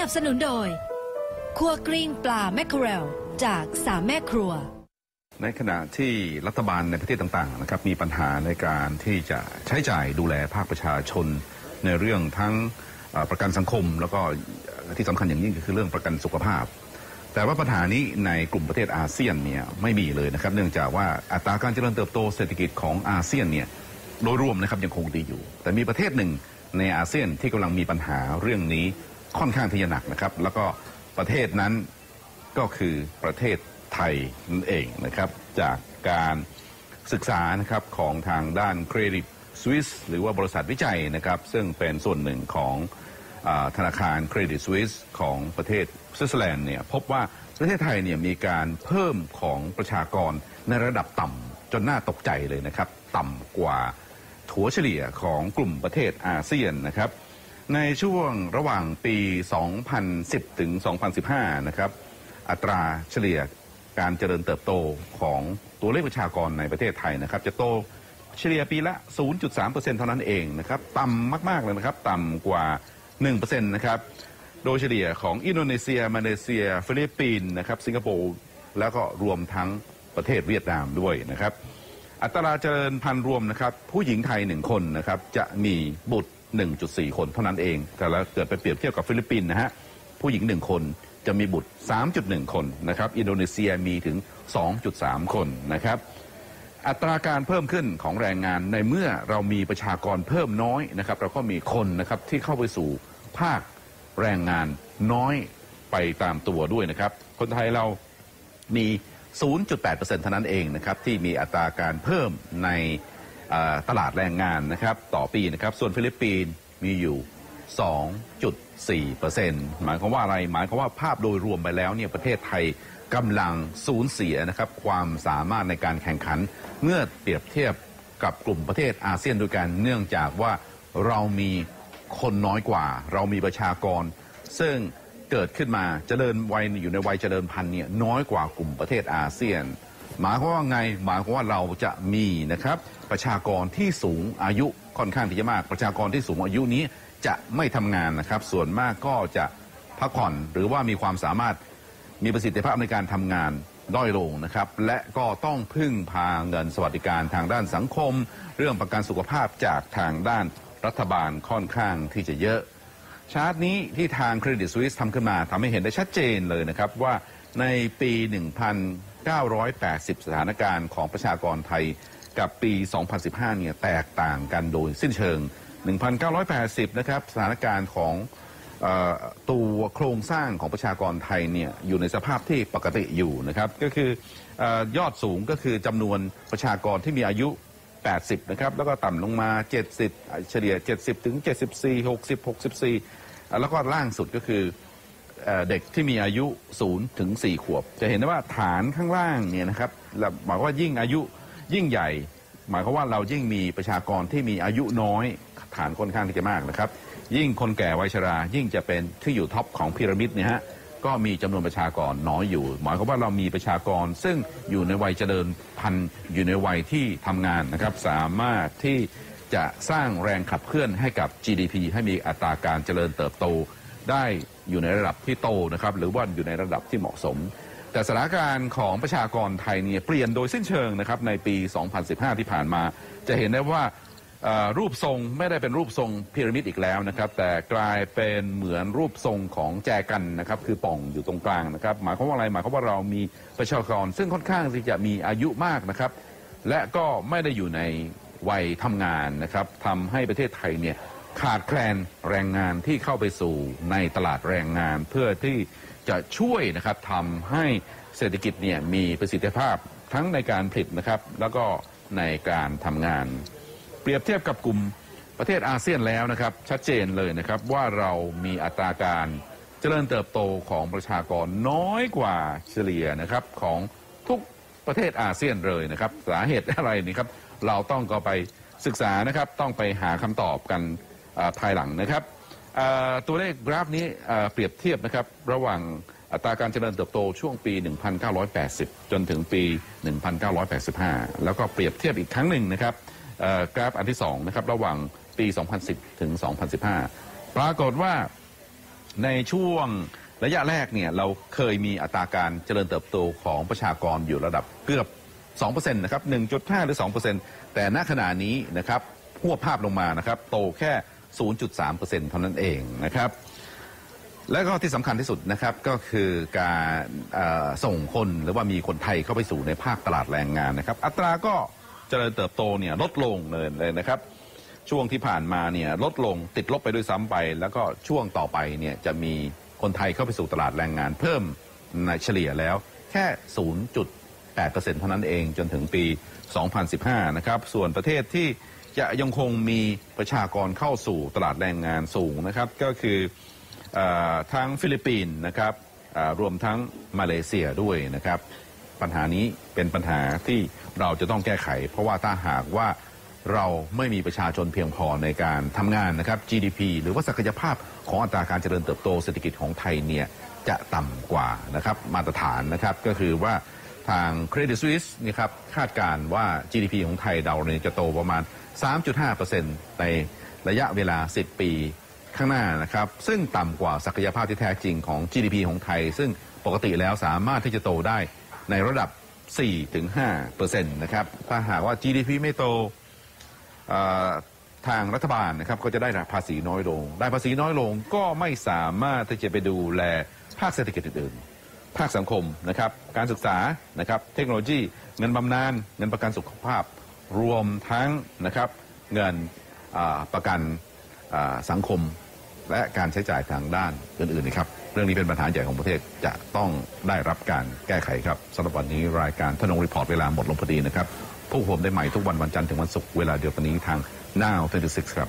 นับสนุนโดยครัวกริ้งปลาแมคเคอเรลจากสามแม่ครัว ในขณะที่รัฐบาลในประเทศต่างๆนะครับมีปัญหาในการที่จะใช้จ่ายดูแลภาคประชาชน ในเรื่องทั้งประกันสังคม แล้วก็ที่สำคัญอย่างยิ่งก็คือเรื่องประกันสุขภาพ แต่ว่าปัญหานี้ในกลุ่มประเทศอาเซียนเนี่ยไม่มีเลยนะครับ เนื่องจากว่าอัตราการเจริญเติบโตเศรษฐกิจของอาเซียนเนี่ยโดยรวมนะครับยังคงดีอยู่ แต่มีประเทศหนึ่งในอาเซียนที่กำลังมีปัญหาเรื่องนี้ ค่อนข้างที่จะหนักนะครับ แล้วก็ประเทศนั้นก็คือประเทศไทยนั่นเองนะครับ จากการศึกษานะครับของทางด้านเครดิตสวิสหรือว่าบริษัทวิจัยนะครับ ซึ่งเป็นส่วนหนึ่งของอธนาคารเครดิตสวิสของประเทศสวิตเซอร์แลนด์เนี่ยพบว่าประเทศไทยเนี่ยมีการเพิ่มของประชากรในระดับต่ำจนน่าตกใจเลยนะครับ ต่ำกว่าถัวเฉลี่ยของกลุ่มประเทศอาเซียนนะครับ ในช่วงระหว่างปี 2010 ถึง 2015 นะครับ อัตราเฉลี่ยการเจริญเติบโตของตัวเลขประชากรในประเทศไทยนะครับ จะโตเฉลี่ยปีละ 0.3%เท่านั้นเองนะครับ ต่ำมาก ๆ เลยนะครับ ต่ำกว่า 1%นะครับ โดยเฉลี่ยของอินโดนีเซีย มาเลเซีย ฟิลิปปินส์นะครับ สิงคโปร์ แล้วก็รวมทั้งประเทศเวียดนามด้วยนะครับ อัตราเจริญพันธุ์รวมนะครับ ผู้หญิงไทยหนึ่งคนนะครับ จะมีบุตร 1.4 คนเท่านั้นเอง แต่แล้วเกิดไปเปรียบเทียบกับฟิลิปปินส์นะฮะ ผู้หญิงหนึ่งคนจะมีบุตร 3.1 คนนะครับ อินโดนีเซียมีถึง 2.3 คนนะครับ อัตราการเพิ่มขึ้นของแรงงานในเมื่อเรามีประชากรเพิ่มน้อยนะครับ เราก็มีคนนะครับที่เข้าไปสู่ภาคแรงงานน้อยไปตามตัวด้วยนะครับ คนไทยเรามี 0.8%เท่านั้นเองนะครับที่มีอัตราการเพิ่มใน ตลาดแรงงานนะครับต่อปีนะครับส่วนฟิลิปปินส์มีอยู่ 2.4%หมายความว่าอะไร หมายความว่าภาพโดยรวมไปแล้วเนี่ยประเทศไทยกำลังสูญเสียนะครับความสามารถในการแข่งขัน เมื่อเปรียบเทียบกับกลุ่มประเทศอาเซียนด้วยกันเนื่องจากว่าเรามีคนน้อยกว่า เรามีประชากร ซึ่งเกิดขึ้นมาเจริญวัยอยู่ในวัยเจริญพันธุ์เนี่ยน้อยกว่ากลุ่มประเทศอาเซียน หมายความว่าไงหมายความว่าเราจะมีนะครับ ประชากรที่สูงอายุค่อนข้างที่จะมาก ประชากรที่สูงอายุนี้จะไม่ทำงานนะครับ ส่วนมากก็จะพักผ่อนหรือว่ามีความสามารถมีประสิทธิภาพในการทำงานด้อยลงนะครับ และก็ต้องพึ่งพาเงินสวัสดิการทางด้านสังคม เรื่องประกันสุขภาพจากทางด้านรัฐบาลค่อนข้างที่จะเยอะ ชาร์ตนี้ที่ทางเครดิตสวิสทำขึ้นมาทำให้เห็นได้ชัดเจนเลยนะครับว่าในปี 980 สถานการณ์ของประชากรไทยกับปี 2015 เนี่ยแตกต่างกันโดยสิ้นเชิง 1980 นะครับสถานการณ์ของออตัวโครงสร้างของประชากรไทยเนี่ยอยู่ในสภาพที่ปกติอยู่นะครับ ก็คืออยอดสูงก็คือจำนวนประชากรที่มีอายุ 80 นะครับ แล้วก็ต่ำลงมา 70 เฉลี่ย 70 ถึง 74 60 64 แล้วก็ล่างสุดก็คือ เด็กที่มีอายุ0ถึง4ขวบ จะเห็นได้ว่าฐานข้างล่างเนี่ยนะครับหมายว่ายิ่งอายุยิ่งใหญ่ หมายความว่าเรายิ่งมีประชากรที่มีอายุน้อยฐานค่อนข้างที่จะมากนะครับ ยิ่งคนแก่วัยชรา ยิ่งจะเป็นที่อยู่ท็อปของพีระมิดเนี่ยฮะก็มีจำนวนประชากรน้อยอยู่ หมายความว่าเรามีประชากรซึ่งอยู่ในวัยเจริญพันธุ์อยู่ในวัยที่ทำงานนะครับ สามารถที่จะสร้างแรงขับเคลื่อนให้กับ GDP ให้มีอัตราการเจริญเติบโต ได้อยู่ในระดับที่โตนะครับหรือว่าอยู่ในระดับที่เหมาะสม แต่สถานการณ์ของประชากรไทยเนี่ยเปลี่ยนโดยสิ้นเชิงนะครับในปี 2015 ที่ผ่านมา จะเห็นได้ว่ารูปทรงไม่ได้เป็นรูปทรงพีระมิดอีกแล้วนะครับ แต่กลายเป็นเหมือนรูปทรงของแจกันนะครับ คือป่องอยู่ตรงกลางนะครับ หมายความว่าอะไรหมายความว่าเรามีประชากร ซึ่งค่อนข้างที่จะมีอายุมากนะครับ และก็ไม่ได้อยู่ในวัยทำงานนะครับทำให้ประเทศไทยเนี่ย ขาดแคลนแรงงานที่เข้าไปสู่ในตลาดแรงงาน เพื่อที่จะช่วยนะครับทำให้เศรษฐกิจเนี่ยมีประสิทธิภาพทั้งในการผลิตนะครับแล้วก็ในการทำงาน เปรียบเทียบกับกลุ่มประเทศอาเซียนแล้วนะครับชัดเจนเลยนะครับว่าเรามีอัตราการเจริญเติบโตของประชากรน้อยกว่าเฉลี่ยนะครับของทุกประเทศอาเซียนเลยนะครับ สาเหตุอะไรนี่ครับเราต้องก็ไปศึกษานะครับต้องไปหาคำตอบกัน ภายหลังนะครับตัวเลขกราฟนี้เปรียบเทียบนะครับระหว่างอัตราการเจริญเติบโตช่วงปี 1980 จนถึงปี 1985 แล้วก็เปรียบเทียบอีกครั้งหนึ่งนะครับกราฟอันที่2นะครับระหว่างปี 2010 ถึง 2015 ปรากฏว่าในช่วงระยะแรกเนี่ยเราเคยมีอัตราการเจริญเติบโตของประชากรอยู่ระดับเกือบ 2%นะครับ 1.5 หรือ 2%แต่ณขณะนี้นะครับหัวบภาพลงมานะครับ โตแค่ 0.3%เท่านั้นเองนะครับและก็ที่สำคัญที่สุดนะครับก็คือการส่งคนหรือว่ามีคนไทยเข้าไปสู่ในภาคตลาดแรงงานนะครับ อัตราก็เจริญเติบโตเนี่ยลดลงเลยเลยนะครับ ช่วงที่ผ่านมาเนี่ยลดลงติดลบไปด้วยซ้ำไป แล้วก็ช่วงต่อไปเนี่ยจะมีคนไทยเข้าไปสู่ตลาดแรงงาน เพิ่มในเฉลี่ยแล้วแค่ 0.8%เท่านั้นเองจนถึงปี 2015 นะครับ ส่วนประเทศที่ จะยังคงมีประชากรเข้าสู่ตลาดแรงงานสูงนะครับ ก็คืออทั้งฟิลิปปินส์นะครับรวมทั้งมาเลเซียด้วยนะครับ ปัญหานี้เป็นปัญหาที่เราจะต้องแก้ไข เพราะว่าถ้าหากว่าเราไม่มีประชาชนเพียงพอในการทำงานนะครับ GDP หรือว่าศักยภาพของอัตราการเจริญเติบโตเศรษฐกิจของไทยเนี่ยจะต่ำกว่านะครับมาตรฐานนะครับก็คือว่าทาง Credit Suisse นี่ครับคาดการณ์ว่า GDP ของไทยเราเนี่ยจะโตประมาณ 3.5%ในระยะเวลา 10 ปีข้างหน้านะครับ ซึ่งต่ำกว่าศักยภาพที่แท้จริงของ GDP ของไทย ซึ่งปกติแล้วสามารถที่จะโตได้ในระดับ 4-5%นะครับ ถ้าหากว่า GDP ไม่โตทางรัฐบาลนะครับก็จะได้ภาษีน้อยลง ได้ภาษีน้อยลงก็ไม่สามารถที่จะไปดูแลภาคเศรษฐกิจอื่นๆ ภาคสังคมนะครับ การศึกษานะครับ เทคโนโลยี เงินบำนาญ เงินประกันสุขภาพ รวมทั้งนะครับเงินประกันสังคม และการใช้จ่ายทางด้านอื่นๆนะครับ เรื่องนี้เป็นปัญหาใหญ่ของประเทศจะต้องได้รับการแก้ไขครับสำหรับวันนี้รายการทนงรีพอร์ตเวลาหมดลงพอดีนะครับพวกผมได้ใหม่ทุกวันวันจันทร์ถึงวันศุกร์เวลาเดียวกันนี้ทาง Now 26ครับ